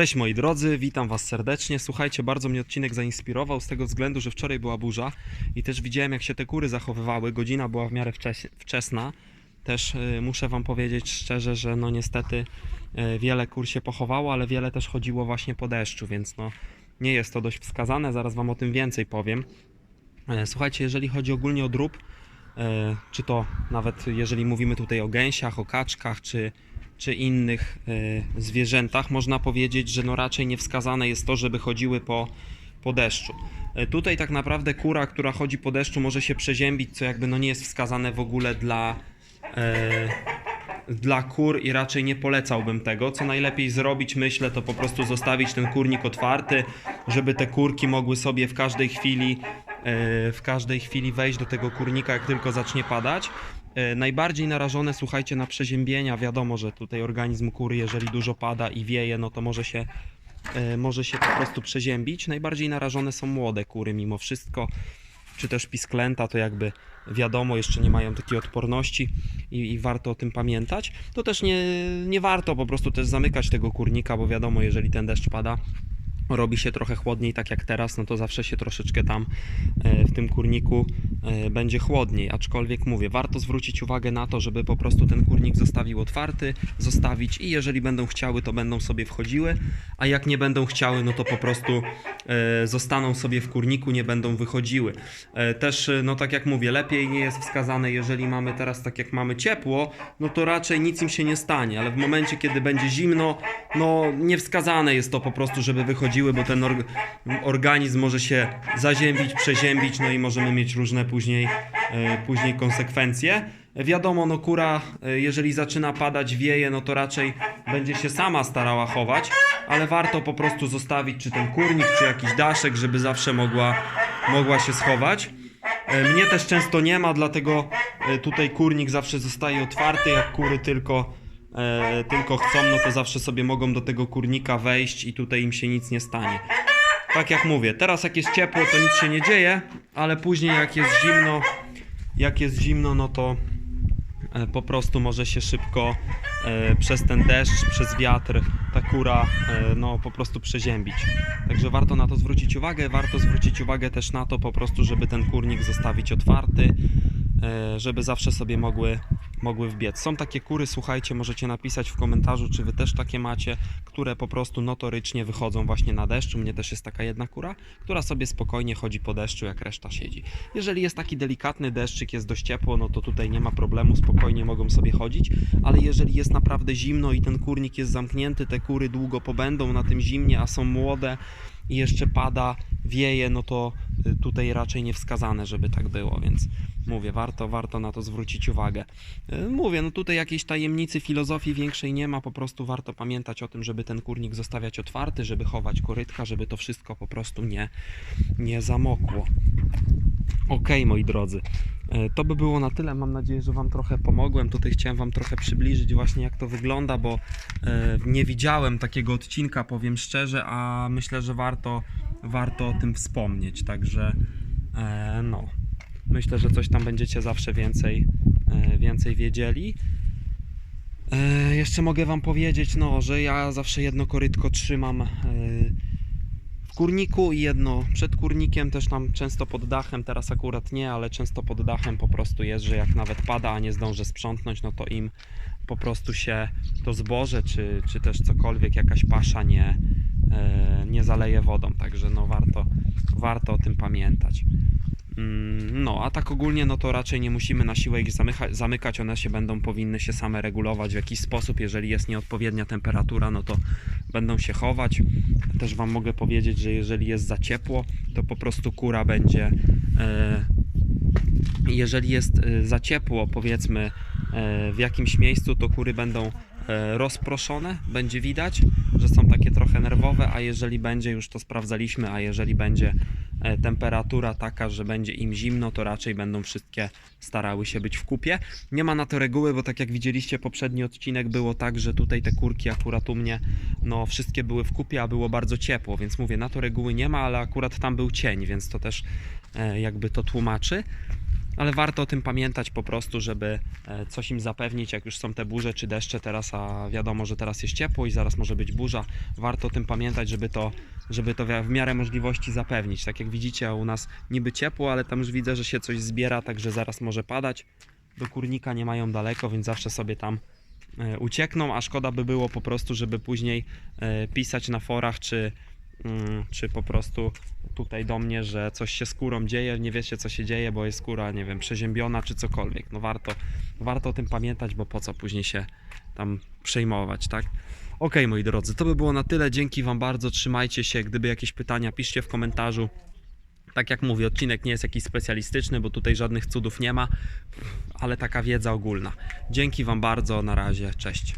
Cześć moi drodzy, witam was serdecznie. Słuchajcie, bardzo mnie odcinek zainspirował z tego względu, że wczoraj była burza i też widziałem jak się te kury zachowywały. Godzina była w miarę wczesna. Też y, muszę wam powiedzieć szczerze, że no niestety y, wiele kur się pochowało, ale wiele też chodziło właśnie po deszczu, więc no nie jest to dość wskazane. Zaraz wam o tym więcej powiem. E, Słuchajcie, jeżeli chodzi ogólnie o drób, e, czy to nawet jeżeli mówimy tutaj o gęsiach, o kaczkach, czy, czy innych e, zwierzętach, można powiedzieć, że no raczej niewskazane jest to, żeby chodziły po, po deszczu. E, Tutaj tak naprawdę kura, która chodzi po deszczu, może się przeziębić, co jakby no nie jest wskazane w ogóle dla, e, dla kur i raczej nie polecałbym tego. Co najlepiej zrobić, myślę, to po prostu zostawić ten kurnik otwarty, żeby te kurki mogły sobie w każdej chwili w każdej chwili wejść do tego kurnika, jak tylko zacznie padać. E, Najbardziej narażone, słuchajcie, na przeziębienia. Wiadomo, że tutaj organizm kury, jeżeli dużo pada i wieje, no to może się, e, może się po prostu przeziębić. Najbardziej narażone są młode kury, mimo wszystko, czy też pisklęta, to jakby wiadomo, jeszcze nie mają takiej odporności i, i warto o tym pamiętać. To też nie, nie warto po prostu też zamykać tego kurnika, bo wiadomo, jeżeli ten deszcz pada, robi się trochę chłodniej, tak jak teraz, no to zawsze się troszeczkę tam e, w tym kurniku będzie chłodniej. Aczkolwiek mówię, warto zwrócić uwagę na to, żeby po prostu ten kurnik zostawił otwarty, zostawić i jeżeli będą chciały, to będą sobie wchodziły, a jak nie będą chciały, no to po prostu e, zostaną sobie w kurniku, nie będą wychodziły. E, Też, e, no tak jak mówię, lepiej nie jest wskazane, jeżeli mamy teraz tak jak mamy ciepło, no to raczej nic im się nie stanie, ale w momencie, kiedy będzie zimno, no niewskazane jest to po prostu, żeby wychodziły, bo ten org organizm może się zaziębić, przeziębić, no i możemy mieć różne później, e, później konsekwencje. Wiadomo, no kura, e, jeżeli zaczyna padać, wieje, no to raczej będzie się sama starała chować, ale warto po prostu zostawić czy ten kurnik, czy jakiś daszek, żeby zawsze mogła, mogła się schować. E, Mnie też często nie ma, dlatego tutaj kurnik zawsze zostaje otwarty, jak kury tylko, tylko chcą, no to zawsze sobie mogą do tego kurnika wejść i tutaj im się nic nie stanie. Tak jak mówię, teraz jak jest ciepło, to nic się nie dzieje, ale później jak jest zimno, jak jest zimno, no to e, po prostu może się szybko e, przez ten deszcz, przez wiatr ta kura e, no po prostu przeziębić. Także warto na to zwrócić uwagę, warto zwrócić uwagę też na to po prostu, żeby ten kurnik zostawić otwarty, żeby zawsze sobie mogły, mogły wbiec. Są takie kury, słuchajcie, możecie napisać w komentarzu, czy wy też takie macie, które po prostu notorycznie wychodzą właśnie na deszczu. Mnie też jest taka jedna kura, która sobie spokojnie chodzi po deszczu, jak reszta siedzi. Jeżeli jest taki delikatny deszczyk, jest dość ciepło, no to tutaj nie ma problemu, spokojnie mogą sobie chodzić, ale jeżeli jest naprawdę zimno i ten kurnik jest zamknięty, te kury długo pobędą na tym zimnie, a są młode i jeszcze pada, wieje, no to y, tutaj raczej nie wskazane, żeby tak było, więc mówię, warto, warto na to zwrócić uwagę. Y, Mówię, no tutaj jakiejś tajemnicy filozofii większej nie ma, po prostu warto pamiętać o tym, żeby ten kurnik zostawiać otwarty, żeby chować korytka, żeby to wszystko po prostu nie, nie zamokło. Okej, moi drodzy, e, to by było na tyle. Mam nadzieję, że Wam trochę pomogłem. Tutaj chciałem Wam trochę przybliżyć właśnie jak to wygląda, bo e, nie widziałem takiego odcinka, powiem szczerze, a myślę, że warto, warto o tym wspomnieć. Także e, no, myślę, że coś tam będziecie zawsze więcej, więcej wiedzieli. Jeszcze mogę Wam powiedzieć, no, że ja zawsze jedno korytko trzymam. W kurniku i jedno przed kurnikiem, też tam często pod dachem, teraz akurat nie, ale często pod dachem po prostu jest, że jak nawet pada, a nie zdążę sprzątnąć, no to im po prostu się to zboże, czy, czy też cokolwiek, jakaś pasza nie, e, nie zaleje wodą, także no warto, warto o tym pamiętać. Mm, No, a tak ogólnie, no to raczej nie musimy na siłę ich zamykać, one się będą, powinny się same regulować w jakiś sposób, jeżeli jest nieodpowiednia temperatura, no to będą się chować. Też Wam mogę powiedzieć, że jeżeli jest za ciepło, to po prostu kura będzie. E, jeżeli jest e, za ciepło, powiedzmy, e, w jakimś miejscu, to kury będą rozproszone, będzie widać, że są takie trochę nerwowe, a jeżeli będzie, już to sprawdzaliśmy, a jeżeli będzie temperatura taka, że będzie im zimno, to raczej będą wszystkie starały się być w kupie. Nie ma na to reguły, bo tak jak widzieliście poprzedni odcinek było tak, że tutaj te kurki akurat u mnie no wszystkie były w kupie, a było bardzo ciepło, więc mówię, na to reguły nie ma, ale akurat tam był cień, więc to też e, jakby to tłumaczy. ale warto o tym pamiętać po prostu, żeby e, coś im zapewnić, jak już są te burze czy deszcze teraz, a wiadomo, że teraz jest ciepło i zaraz może być burza. Warto o tym pamiętać, żeby to, żeby to w miarę możliwości zapewnić. Tak jak widzicie, u nas niby ciepło, ale tam już widzę, że się coś zbiera, także zaraz może padać. Do kurnika nie mają daleko, więc zawsze sobie tam e, uciekną, a szkoda by było po prostu, żeby później e, pisać na forach, czy, mm, czy po prostu tutaj do mnie, że coś się skórą dzieje, nie wiecie co się dzieje, bo jest skóra, nie wiem, przeziębiona czy cokolwiek. No warto, warto o tym pamiętać, bo po co później się tam przejmować, tak? Okej, moi drodzy, to by było na tyle. Dzięki Wam bardzo, trzymajcie się. Gdyby jakieś pytania, piszcie w komentarzu. Tak jak mówię, odcinek nie jest jakiś specjalistyczny, bo tutaj żadnych cudów nie ma, ale taka wiedza ogólna. Dzięki Wam bardzo, na razie, cześć.